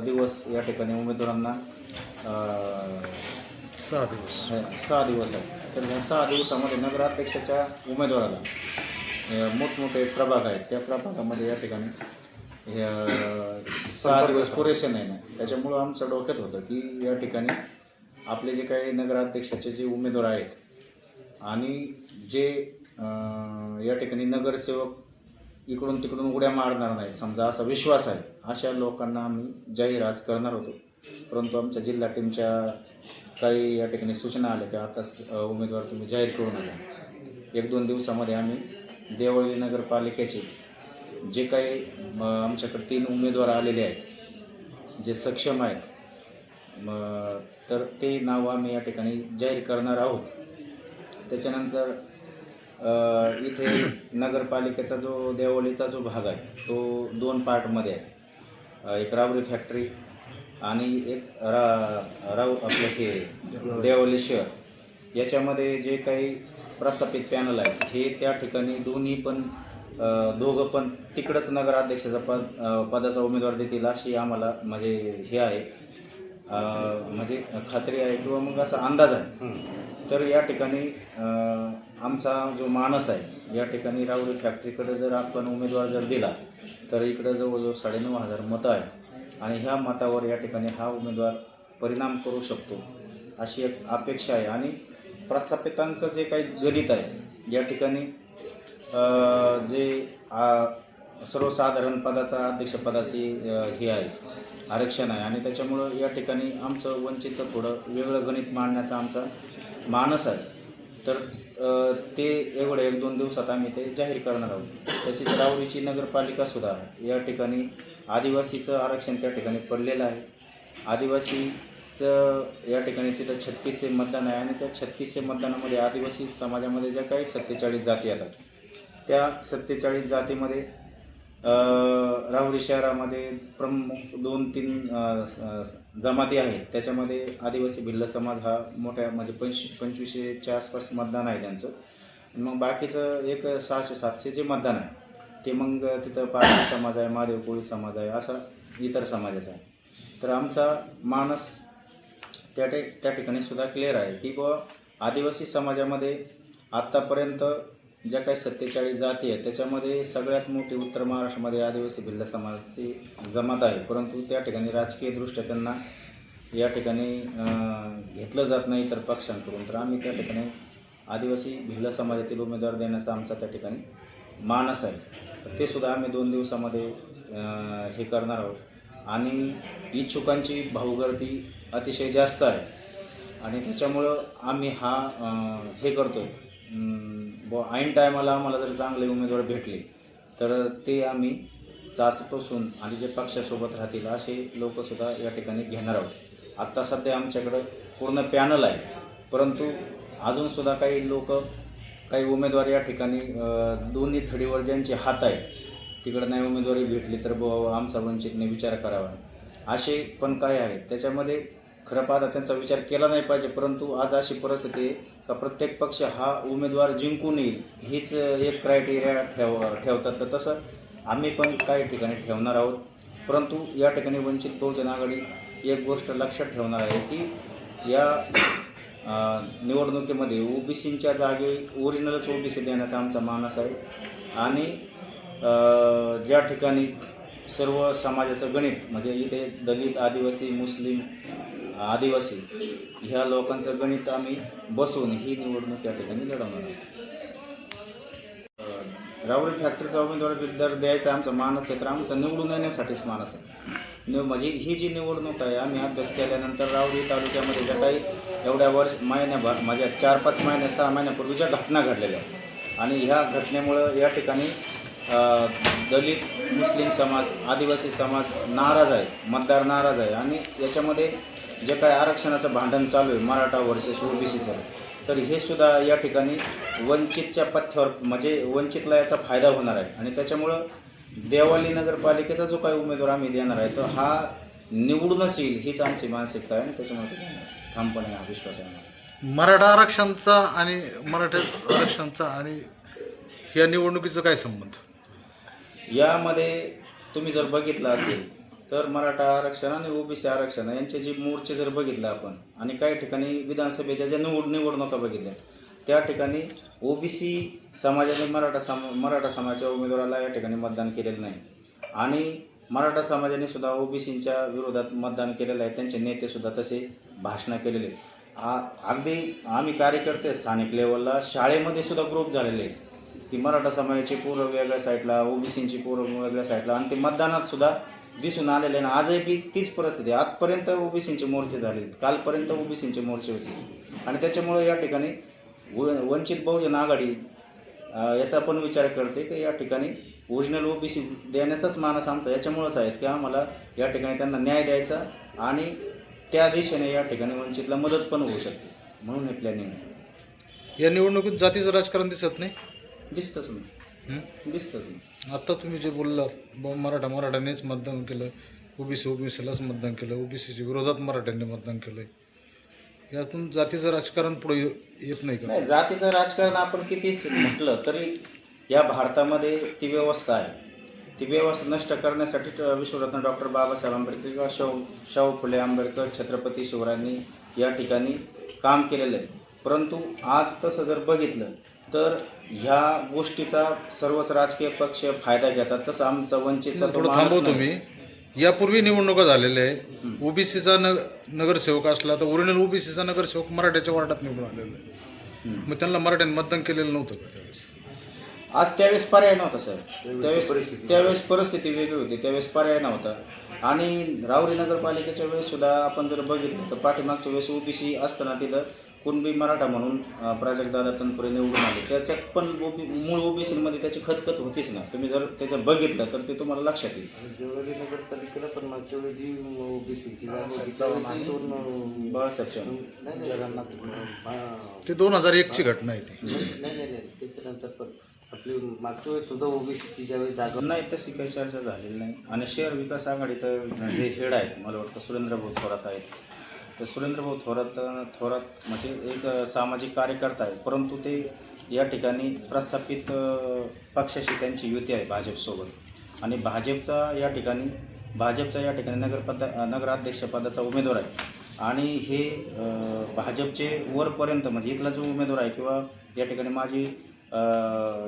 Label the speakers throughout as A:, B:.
A: दिवस या ठिकाणी उमेदवारांना
B: सहा दिवस.
A: सहा दिवस आहे तर ह्या सहा दिवसामध्ये नगराध्यक्षाच्या उमेदवाराला मोठमोठे प्रभाग आहेत. त्या प्रभागामध्ये या ठिकाणी हे, सहा दिवस पुरेसे नाही ना. त्याच्यामुळं आमच्या डोक्यात होतं की या ठिकाणी आपले जे काही नगराध्यक्षाचे जे उमेदवार आहेत आणि जे या ठिकाणी नगरसेवक इकडून तिकडून उड्या मारणार नाही समजा असा विश्वास आहे. अशा लोकांना आम्ही जाहीर आज करणार होतो. परंतु आमच्या जिल्हा टीमच्या काही या ठिकाणी सूचना आल्या की आताच उमेदवार तुम्ही जाहीर करू नका एक दोन दिवसामध्ये आम्ही देवळी नगरपालिकेचे जे काही म, आमच्याकडे तीन उमेदवार आलेले आहेत जे सक्षम आहेत मग तर ते नावं आम्ही या ठिकाणी जाहीर करणार आहोत. त्याच्यानंतर इथे नगरपालिकेचा जो देवळीचा जो भाग आहे तो दोन पार्टमध्ये आहे. एक रावरी फॅक्टरी आणि एक रा राव आपलं हे देवळी शहर याच्यामध्ये जे काही प्रस्थापित पॅनल आहे हे त्या ठिकाणी दोन्ही पण दोघं पण तिकडंच नगराध्यक्षाचा पद पदाचा उमेदवार देतील अशी आम्हाला म्हणजे हे आहे. म्हणजे खात्री आहे किंवा मग असा अंदाज आहे. तर या ठिकाणी आमचा जो मानस आहे या ठिकाणी राहुरी फॅक्टरीकडे जर आपण उमेदवार जर दिला तर इकडं जवळजवळ साडेनऊ हजार मतं आहेत. आणि ह्या मतावर या ठिकाणी हा उमेदवार परिणाम करू शकतो अशी एक अपेक्षा आहे. आणि प्रस्थापितांचं जे काही गणित आहे या ठिकाणी जे सर्वसाधारण पदाचा अध्यक्षपदाची हे आहे आरक्षण आहे. आणि त्याच्यामुळं या ठिकाणी आमचं वंचितचं थोडं वेगळं गणित मांडण्याचा आमचा मानस आहे. तर ते एवढं एक दोन दिवसात आम्ही ते जाहीर करणार आहोत. तशीच नगरपालिका नगरपालिकासुद्धा या ठिकाणी आदिवासीचं आरक्षण त्या ठिकाणी पडलेलं आहे. आदिवासीचं या ठिकाणी तिथं छत्तीसशे मतदान आहे आणि त्या छत्तीसशे मतदानामध्ये आदिवासी समाजामध्ये ज्या काही सत्तेचाळीस जाती येतात त्या सत्तेचाळीस जातीमध्ये राहुरी शहरामध्ये प्रमुख दोन तीन जमाती आहेत. त्याच्यामध्ये आदिवासी भिल्ल समाज हा मोठ्या म्हणजे पंच पंचवीसशेच्या आसपास मतदान आहे त्यांचं. आणि मग बाकीचं एक सहाशे सातशे जे मतदान आहे ते मग तिथं पारसी समाज आहे महादेव कोळी समाज आहे असा इतर समाजाचा आहे. तर आमचा मानस त्या टे त्या ठिकाणी सुद्धा क्लिअर आहे की बुवा आदिवासी समाजामध्ये आत्तापर्यंत ज्या काही सत्तेचाळीस जाती आहेत त्याच्यामध्ये सगळ्यात मोठी उत्तर महाराष्ट्रामध्ये आदिवासी भिल्ल समाजाची जमात आहे. परंतु त्या ठिकाणी राजकीयदृष्ट्या त्यांना या ठिकाणी घेतलं जात नाही तर पक्षांकडून. तर आम्ही त्या ठिकाणी आदिवासी भिल्ल समाजातील उमेदवार देण्याचा आमचा त्या ठिकाणी मानस आहे. तर ते सुद्धा आम्ही दोन दिवसामध्ये हे करणार आहोत. आणि इच्छुकांची भाऊगर्दी अतिशय जास्त आहे. आणि त्याच्यामुळं आम्ही हा हे करतो ब ऐन टायमाला आम्हाला जर चांगले उमेदवार भेटले तर ते आम्ही चाचपासून आणि जे पक्षासोबत राहतील असे लोकसुद्धा या ठिकाणी घेणार आहोत. आत्ता सध्या आमच्याकडं पूर्ण पॅनल आहे परंतु अजूनसुद्धा काही लोक काही उमेदवार या ठिकाणी दोन्ही थडीवर ज्यांचे हात आहेत तिकडं नाही उमेदवारी भेटली तर बुवा आमचा वंचितने विचार करावा. असे पण काय आहेत. त्याच्यामध्ये खरं पाहता त्यांचा विचार केला नाही पाहिजे परंतु आज अशी परिस्थिती आहे का प्रत्येक पक्ष हा उमेदवार जिंकून येईल हीच एक क्रायटेरिया ठेव ठेवतात. तर तसं आम्ही पण काही ठिकाणी ठेवणार आहोत परंतु या ठिकाणी वंचित बहुजन आघाडी एक गोष्ट लक्षात ठेवणार आहे की या निवडणुकीमध्ये ओबीसींच्या जागी ओरिजिनलच ओबीसी देण्याचा आमचा मानस आहे आणि ज्या ठिकाणी सर्व समाजाचं गणित म्हणजे इथे दलित आदिवासी मुस्लिम आदिवासी. ह्या लोकांचं गणित आम्ही बसवून ही निवडणूक या ठिकाणी लढवणार आहोत. अ, राहुरी फॅक्टरीचा उमेदवार जर द्यायचा आमचा मानस आहे तर आमचा निवडून येण्यासाठीच मानस आहे. निव म्हणजे ही जी निवडणूक आहे आम्ही अभ्यास केल्यानंतर रावरी तालुक्यामध्ये ज्या काही एवढ्या वर्ष महिन्याभर माझ्या चार पाच महिन्या सहा महिन्यापूर्वी ज्या घटना घडलेल्या आहेत. आणि ह्या घटनेमुळं या ठिकाणी दलित मुस्लिम समाज आदिवासी समाज नाराज आहे मतदार नाराज आहे. आणि याच्यामध्ये जे काही आरक्षणाचं भांडण चालू आहे मराठा वर्सेस ओबीसीचं तर हे सुद्धा या ठिकाणी वंचितच्या पथ्यावर म्हणजे वंचितला याचा फायदा होणार आहे. आणि त्याच्यामुळं देवाली नगरपालिकेचा जो काही उमेदवार आम्ही देणार आहे तर हा निवडूनच येईल हीच आमची मानसिकता आहे. आणि त्याच्यामुळे ठामपणे हा विश्वास आहे.
B: मराठा आरक्षणचा आणि मराठा आरक्षणचा आणि या निवडणुकीचा काय संबंध?
A: यामध्ये तुम्ही जर बघितलं असेल तर मराठा आरक्षण आणि ओबीसी आरक्षण यांचे जे मोर्चे जर बघितले आपण आणि काही ठिकाणी विधानसभेच्या ज्या निवड निवडणुका बघितल्या त्या ठिकाणी ओबीसी समाजाने मराठा समा मराठा समाजाच्या उमेदवाराला या ठिकाणी मतदान केलेलं नाही आणि मराठा समाजाने सुद्धा ओबीसींच्या विरोधात मतदान केलेलं आहे त्यांचे नेते सुद्धा तसे भाषणं केलेले आहेत. आ अगदी आम्ही कार्यकर्ते स्थानिक लेवलला शाळेमध्ये सुद्धा ग्रुप झालेले आहेत की मराठा समाजाची पोरं वेगळ्या साईडला ओबीसींची पोरं वेगळ्या साईडला आणि ते मतदानात सुद्धा दिसून आलेले ना आजही बी तीच परिस्थिती. आजपर्यंत ओबीसींचे मोर्चे झाले कालपर्यंत ओबीसींचे मोर्चे होते. आणि त्याच्यामुळे या ठिकाणी व वंचित बहुजन आघाडी याचा पण विचार करते की या ठिकाणी ओरिजिनल ओबीसी देण्याचाच मानस आमचा याच्यामुळंच आहे की आम्हाला या ठिकाणी त्यांना न्याय द्यायचा आणि त्या दिशेने या ठिकाणी वंचितला मदत पण होऊ शकते. म्हणून हे प्लॅनिंग आहे.
B: या निवडणुकीत जातीचं राजकारण दिसत नाही?
A: दिसतंच नाही.
B: हं?
A: दिसतंच नाही
B: आता तुम्ही जे बोललात ब मराठा मराठ्यानेच मतदान केलं ओबीसी ओबीसीलाच मतदान केलं ओबीसीच्या विरोधात मराठ्यांनी मतदान केलं यातून जातीचं राजकारण पुढे येत नाही का?
A: नाही जातीचं राजकारण आपण किती म्हटलं तरी या भारतामध्ये ती व्यवस्था आहे. ती व्यवस्था नष्ट करण्यासाठी विश्वरत्न डॉक्टर बाबासाहेब आंबेडकर किंवा शाहू शाहू फुले आंबेडकर छत्रपती शिवरायांनी या ठिकाणी काम केलेलं आहे. परंतु आज तसं जर बघितलं तर ह्या गोष्टीचा सर्वच राजकीय पक्ष फायदा घेतात. तसं आमचा वंचितचा तो
B: थोडं
A: माणूस
B: थांबवतो
A: नाही.
B: मी. यापूर्वी निवडणुका झालेल्या आहे. ओबीसीचा न नगरसेवक असला तर ओरिजिनल ओबीसीचा नगरसेवक मराठ्याच्या वार्डात निवडून आलेला आहे. मग त्यांना मराठ्यांनी मतदान केलेलं नव्हतं का त्यावेळेस?
A: आज त्यावेळेस पर्याय नव्हता साहेब. त्यावेळेस त्यावेळेस परिस्थिती वेगळी होती. त्यावेळेस पर्याय नव्हता. आणि रावरी नगरपालिकेच्या वेळेस सुद्धा आपण जर बघितलं तर पाठीमागच्या वेळेस ओबीसी असताना तिथं कुणबी मराठा म्हणून प्राजक्तदादा तनपुरे निवडून आले. त्याच्यात पण ओबी मूळ ओबीसीमध्ये त्याची खतखत होतीच ना. तुम्ही जर त्याचं बघितलं तर ते तुम्हाला लक्षात येईल.
C: देवळाली नगरपालिकेला पण मागच्या वेळी जी ओबीसीची
A: बाळासाहेब
B: ते दोन हजार एकची घटना आहे ती.
C: नाही नाही नाही त्याच्यानंतर पण आपली मागच्या वेळेस सुद्धा ओबीसीची ज्यावेळी जागा
A: नाही तशी काही चर्चा झालेली नाही. आणि शहर विकास आघाडीचं जे हेड आहेत मला वाटतं सुरेंद्रभाऊ थोरात आहेत तर सुरेंद्रभाऊ थोरात थोरात म्हणजे एक सामाजिक कार्यकर्ता आहे परंतु ते या ठिकाणी प्रस्थापित पक्षाशी त्यांची युती आहे भाजपसोबत. आणि भाजपचा या ठिकाणी भाजपचा या ठिकाणी नगरपद नगराध्यक्षपदाचा उमेदवार आहे. आणि हे भाजपचे वरपर्यंत म्हणजे इथला जो उमेदवार आहे किंवा या ठिकाणी माझी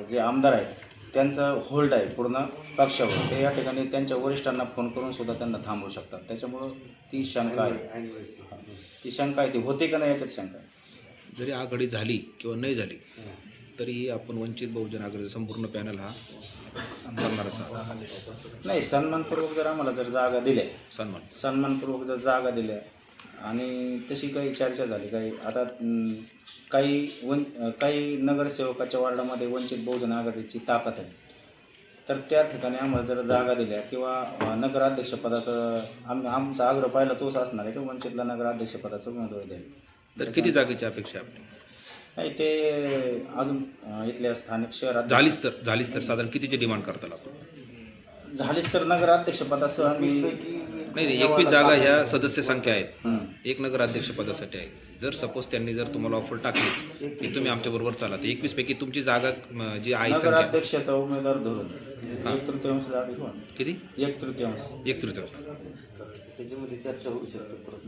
A: जे आमदार आहेत त्यांचं होल्ड आहे पूर्ण पक्षावर ते या ठिकाणी त्यांच्या वरिष्ठांना फोन करून सुद्धा त्यांना थांबवू शकतात त्याच्यामुळं ती शंका आहे.
C: ती.
A: शंका आहे ती होते का नाही याच्यात शंका आहे.
D: जरी आघाडी झाली किंवा नाही झाली तरीही आपण वंचित बहुजन आघाडीचा संपूर्ण पॅनल हा करणारच आहोत.
A: नाही सन्मानपूर्वक जर आम्हाला जर जागा दिल्या
D: सन्मान
A: सन्मानपूर्वक जर जागा दिल्या आणि तशी काही चर्चा झाली. काही आता काही वन काही नगरसेवकाच्या वार्डामध्ये वंचित बहुजन आघाडीची ताकद आहे. तर त्या ठिकाणी आम्हाला जर जागा दिल्या किंवा नगराध्यक्षपदाचं आम आमचा आग्रह पाहिला तोच असणार आहे की वंचितला नगराध्यक्षपदाचं उमेदवारी द्यावी.
D: तर किती जागेची अपेक्षा आहे आपली?
A: नाही ते अजून इथल्या स्थानिक शहरात
D: झालीच तर झालीच तर. साधारण कितीची डिमांड करताल आपण?
A: झालीच तर नगराध्यक्षपदासह आम्ही
D: नाही एकवीस जागा ह्या सदस्य संख्या आहेत. एक नगर अध्यक्षपदासाठी आहे. जर सपोज त्यांनी जर तुम्हाला ऑफर टाकलीच की तुम्ही आमच्याबरोबर चाला. तर एकवीस पैकी तुमची जागा जी आहे संख्या.
A: नगराध्यक्षाचा उमेदवार धरून. एक तृतीयांश जागा.
D: किती?
A: एक तृतीयांश.
D: एक तृतीयांश.
C: त्याच्यामध्ये चर्चा होऊ शकते परत